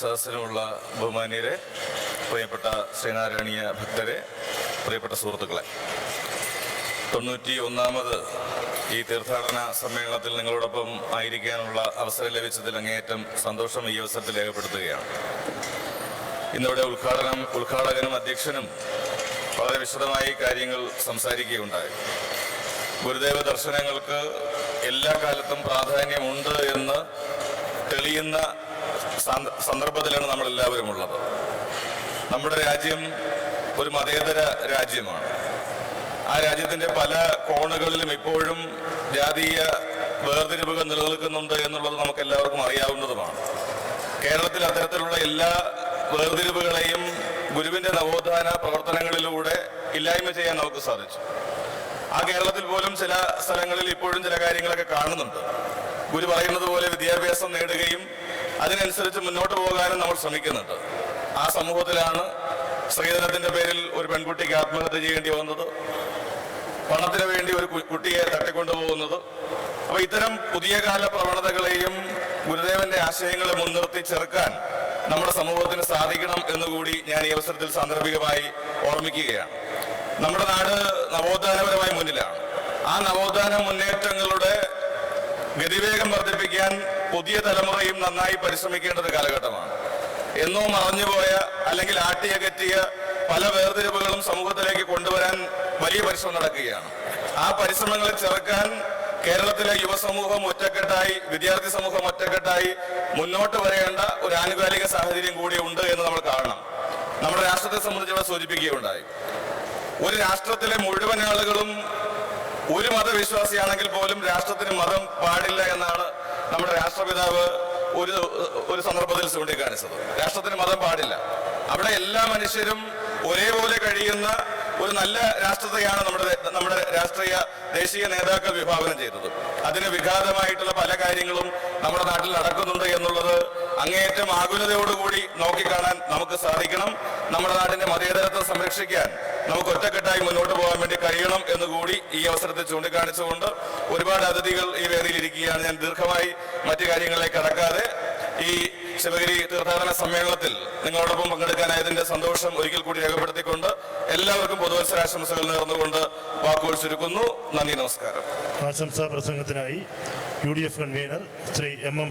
സദസ്സിലുമുള്ള ബഹുമാനീയരെ പ്രിയപ്പെട്ട ശ്രീനാരായണീയ ഭക്തരെ പ്രിയപ്പെട്ട സുഹൃത്തുക്കളെ. തൊണ്ണൂറ്റി ഒന്നാമത് ഈ തീർത്ഥാടന സമ്മേളനത്തിൽ നിങ്ങളോടൊപ്പം ആയിരിക്കാനുള്ള അവസരം ലഭിച്ചതിൽ അങ്ങേയറ്റം സന്തോഷം ഈ അവസരത്തിൽ രേഖപ്പെടുത്തുകയാണ്. ഇന്നിവിടെ ഉദ്ഘാടനം ഉദ്ഘാടകനും അധ്യക്ഷനും വളരെ വിശദമായി കാര്യങ്ങൾ സംസാരിക്കുകയുണ്ടായി. ഗുരുദേവ ദർശനങ്ങൾക്ക് എല്ലാ കാലത്തും പ്രാധാന്യമുണ്ട് എന്ന് തെളിയുന്ന സന്ദർഭത്തിലാണ് നമ്മൾ എല്ലാവരും ഉള്ളത്. നമ്മുടെ രാജ്യം ഒരു മതേതര രാജ്യമാണ്. ആ രാജ്യത്തിന്റെ പല കോണുകളിലും ഇപ്പോഴും ജാതീയ വേർതിരിവുകൾ നിലനിൽക്കുന്നുണ്ട് എന്നുള്ളത് നമുക്ക് എല്ലാവർക്കും അറിയാവുന്നതുമാണ്. കേരളത്തിൽ അത്തരത്തിലുള്ള എല്ലാ വേർതിരിവുകളെയും ഗുരുവിന്റെ നവോത്ഥാന പ്രവർത്തനങ്ങളിലൂടെ ഇല്ലായ്മ ചെയ്യാൻ നമുക്ക് സാധിച്ചു. ആ കേരളത്തിൽ പോലും ചില സ്ഥലങ്ങളിൽ ഇപ്പോഴും ചില കാര്യങ്ങളൊക്കെ കാണുന്നുണ്ട്. ഗുരു പറയുന്നത് പോലെ വിദ്യാഭ്യാസം നേടുകയും അതിനനുസരിച്ച് മുന്നോട്ട് പോകാനും നമ്മൾ ശ്രമിക്കുന്നുണ്ട്. ആ സമൂഹത്തിലാണ് സ്ത്രീധനത്തിന്റെ പേരിൽ ഒരു പെൺകുട്ടിക്ക് ആത്മഹത്യ ചെയ്യേണ്ടി വന്നത്. പണത്തിന് വേണ്ടി ഒരു കുട്ടിയെ തട്ടിക്കൊണ്ടുപോകുന്നത്. അപ്പൊ ഇത്തരം പുതിയ കാല പ്രവണതകളെയും ഗുരുദേവന്റെ ആശയങ്ങളെ മുൻനിർത്തി ചെറുക്കാൻ നമ്മുടെ സമൂഹത്തിന് സാധിക്കണം എന്നുകൂടി ഞാൻ ഈ അവസരത്തിൽ സാന്ദർഭികമായി ഓർമ്മിക്കുകയാണ്. നമ്മുടെ നാട് നവോത്ഥാനപരമായി മുന്നിലാണ്. ആ നവോത്ഥാന മുന്നേറ്റങ്ങളുടെ ഗതിവേഗം വർദ്ധിപ്പിക്കാൻ പുതിയ തലമുറയും നന്നായി പരിശ്രമിക്കേണ്ട ഒരു കാലഘട്ടമാണ്. എന്നോ മറഞ്ഞുപോയ അല്ലെങ്കിൽ ആട്ടിയകറ്റിയ പല വേർതിരിവുകളും സമൂഹത്തിലേക്ക് കൊണ്ടുവരാൻ വലിയ പരിശ്രമം നടക്കുകയാണ്. ആ പരിശ്രമങ്ങളെ ചെറുക്കാൻ കേരളത്തിലെ യുവസമൂഹം ഒറ്റക്കെട്ടായി വിദ്യാർത്ഥി സമൂഹം ഒറ്റക്കെട്ടായി മുന്നോട്ട് വരേണ്ട ഒരു ആനുകാലിക സാഹചര്യം കൂടി ഉണ്ട് എന്ന് നമ്മൾ കാണണം. നമ്മുടെ രാഷ്ട്രത്തെ സംബന്ധിച്ച് ഇവിടെ സൂചിപ്പിക്കുകയുണ്ടായി. ഒരു രാഷ്ട്രത്തിലെ മുഴുവൻ ആളുകളും ഒരു മതവിശ്വാസിയാണെങ്കിൽ പോലും രാഷ്ട്രത്തിന് മതം പാടില്ല എന്നാണ് നമ്മുടെ രാഷ്ട്രപിതാവ് ഒരു ഒരു സന്ദർഭത്തിൽ ചൂണ്ടിക്കാണിച്ചത്. രാഷ്ട്രത്തിന് മതം പാടില്ല. അവിടെ എല്ലാ മനുഷ്യരും ഒരേപോലെ കഴിയുന്ന ഒരു നല്ല രാഷ്ട്രത്തെയാണ് നമ്മുടെ നമ്മുടെ രാഷ്ട്രീയ ദേശീയ നേതാക്കൾ വിഭാവനം ചെയ്തത്. അതിന് വിഘാതമായിട്ടുള്ള പല കാര്യങ്ങളും നമ്മുടെ നാട്ടിൽ നടക്കുന്നുണ്ട് എന്നുള്ളത് അങ്ങേയറ്റം ആകുലതയോടുകൂടി നോക്കിക്കാണാൻ നമുക്ക് സാധിക്കണം. നമ്മുടെ നാടിന്റെ മതേതരത്വം സംരക്ഷിക്കാൻ നമുക്ക് ഒറ്റക്കെട്ടായി മുന്നോട്ട് പോകാൻ വേണ്ടി കഴിയണം എന്ന് കൂടി ഈ അവസരത്തിൽ ചൂണ്ടിക്കാണിച്ചുകൊണ്ട് ഒരുപാട് അതിഥികൾ ഈ വേദിയിൽ ഇരിക്കുകയാണ്. ഞാൻ ദീർഘമായി മറ്റു കാര്യങ്ങളിലേക്ക് കടക്കാതെ ഈ ശിവഗിരി തീർത്ഥാടന സമ്മേളനത്തിൽ നിങ്ങളോടൊപ്പം പങ്കെടുക്കാനായതിന്റെ സന്തോഷം ഒരിക്കൽ കൂടി രേഖപ്പെടുത്തിക്കൊണ്ട് എല്ലാവർക്കും പൊതുവത്സരാശംസകൾ നേർന്നുകൊണ്ട് വാക്കുകൾ ചുരുക്കുന്നു. നന്ദി നമസ്കാരം. ആശംസാ പ്രസംഗത്തിനായി U D F convener Shri M M